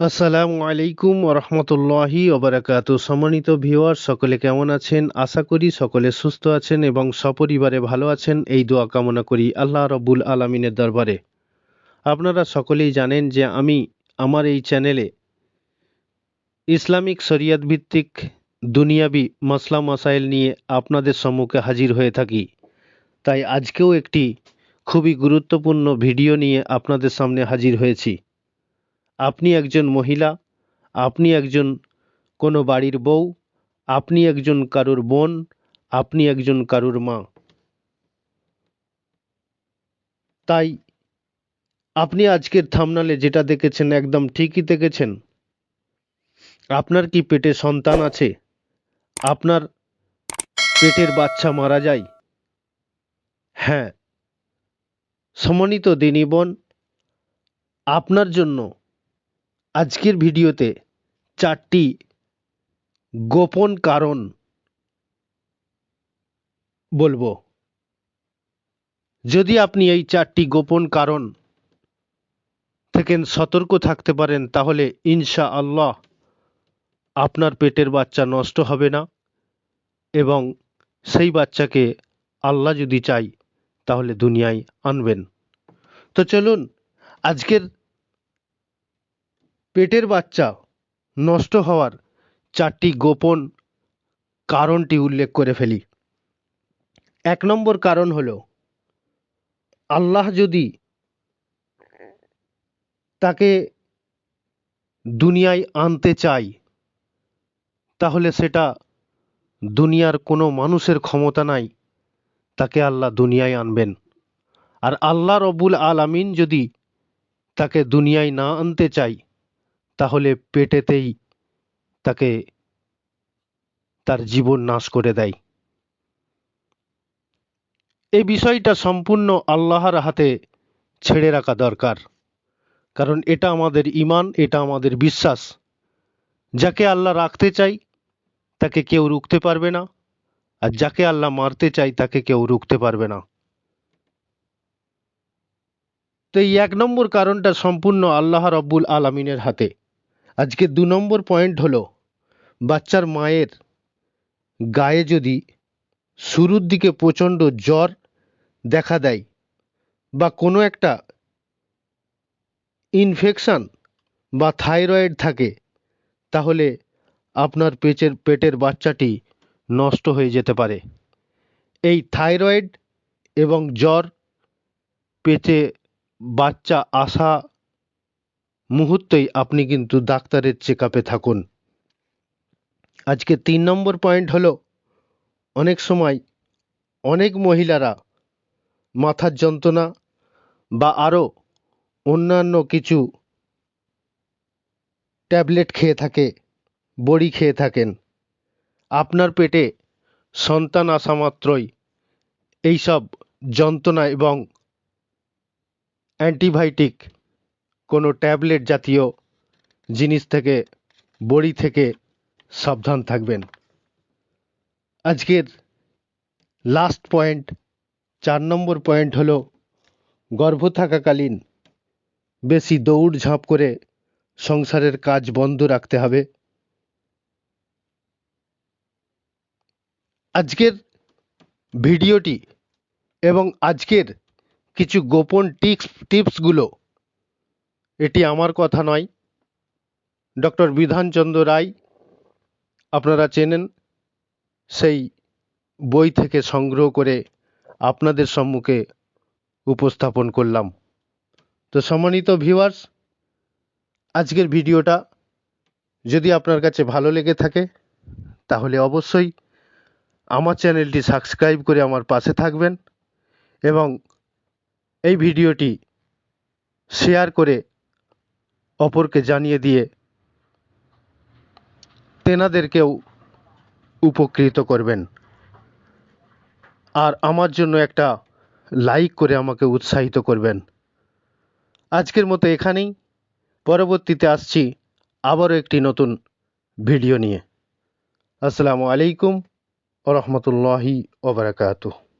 আসসালামু আলাইকুম রহমতুল্লাহি ওবরাকাতু সম্মানিত ভিউয়ার সকলে কেমন আছেন? আশা করি সকলে সুস্থ আছেন এবং সপরিবারে ভালো আছেন। এই দোয়া কামনা করি আল্লাহ রব্বুল আলমিনের দরবারে। আপনারা সকলেই জানেন যে আমি আমার এই চ্যানেলে ইসলামিক শরিয়ত ভিত্তিক দুনিয়াবি মসলা মসাইল নিয়ে আপনাদের সম্মুখে হাজির হয়ে থাকি। তাই আজকেও একটি খুবই গুরুত্বপূর্ণ ভিডিও নিয়ে আপনাদের সামনে হাজির হয়েছি। আপনি একজন মহিলা, আপনি একজন কোনো বাড়ির বউ, আপনি একজন কারুর বোন, আপনি একজন কারুর মা। তাই আপনি আজকের থামনালে যেটা দেখেছেন একদম ঠিকই দেখেছেন। আপনার কি পেটে সন্তান আছে? আপনার পেটের বাচ্চা মারা যায়? হ্যাঁ। সমন্বিত দিনী বোন, আপনার জন্য আজকের ভিডিওতে চারটি গোপন কারণ বলব। যদি আপনি এই চারটি গোপন কারণ থেকে সতর্ক থাকতে পারেন, তাহলে ইনশা আল্লাহ আপনার পেটের বাচ্চা নষ্ট হবে না এবং সেই বাচ্চাকে আল্লাহ যদি চাই তাহলে দুনিয়ায় আনবেন। তো চলুন, আজকের পেটের বাচ্চা নষ্ট হওয়ার চারটি গোপন কারণটি উল্লেখ করে ফেলি। এক নম্বর কারণ হল, আল্লাহ যদি তাকে দুনিয়ায় আনতে চাই তাহলে সেটা দুনিয়ার কোনো মানুষের ক্ষমতা নাই, তাকে আল্লাহ দুনিয়ায় আনবেন। আর আল্লাহ রবুল আলামিন যদি তাকে দুনিয়ায় না আনতে চাই তাহলে পেটেতেই তাকে তার জীবন নাশ করে দেয়। এই বিষয়টা সম্পূর্ণ আল্লাহর হাতে ছেড়ে রাখা দরকার। কারণ এটা আমাদের ইমান এটা আমাদের বিশ্বাস। যাকে আল্লাহ রাখতে চাই, তাকে কেউ রুখতে পারবে না। আর যাকে আল্লাহ মারতে চাই, তাকে কেউ রুখতে পারবে না। তো এই এক নম্বর কারণটা সম্পূর্ণ আল্লাহ রব্বুল আলমিনের হাতে। আজকে দু নম্বর পয়েন্ট হলো, বাচ্চার মায়ের গায়ে যদি শুরুর দিকে প্রচণ্ড জ্বর দেখা দেয় বা কোনো একটা ইনফেকশান বা থাইরয়েড থাকে, তাহলে আপনার পেটের পেটের বাচ্চাটি নষ্ট হয়ে যেতে পারে। এই থাইরয়েড এবং জ্বর পেটে বাচ্চা আসা মুহূর্তেই আপনি কিন্তু ডাক্তারের চেক থাকুন। আজকে তিন নম্বর পয়েন্ট হলো, অনেক সময় অনেক মহিলারা মাথার যন্ত্রণা বা আরও অন্যান্য কিছু ট্যাবলেট খেয়ে থাকে, বড়ি খেয়ে থাকেন। আপনার পেটে সন্তান আসা মাত্রই এইসব যন্ত্রণা এবং অ্যান্টিবায়োটিক কোনো ট্যাবলেট জাতীয় জিনিস থেকে, বড়ি থেকে সাবধান থাকবেন। আজকের লাস্ট পয়েন্ট চার নম্বর পয়েন্ট হলো গর্ভ থাকাকালীন বেশি দৌড় ঝাঁপ করে সংসারের কাজ বন্ধ রাখতে হবে। আজকের ভিডিওটি এবং আজকের কিছু গোপন টিপস টিপসগুলো এটি আমার কথা নয়। ডক্টর বিধানচন্দ্র রায়, আপনারা চেনেন, সেই বই থেকে সংগ্রহ করে আপনাদের সম্মুখে উপস্থাপন করলাম। তো সম্মানিত ভিউয়ার্স, আজকের ভিডিওটা যদি আপনার কাছে ভালো লেগে থাকে, তাহলে অবশ্যই আমার চ্যানেলটি সাবস্ক্রাইব করে আমার পাশে থাকবেন এবং এই ভিডিওটি শেয়ার করে অপরকে জানিয়ে দিয়ে তেনাদেরকেও উপকৃত করবেন। আর আমার জন্য একটা লাইক করে আমাকে উৎসাহিত করবেন। আজকের মতো এখানেই। পরবর্তীতে আসছি আবারও একটি নতুন ভিডিও নিয়ে। আসসালামু আলাইকুম রহমতুল্লাহি ওবরাকাতুহ।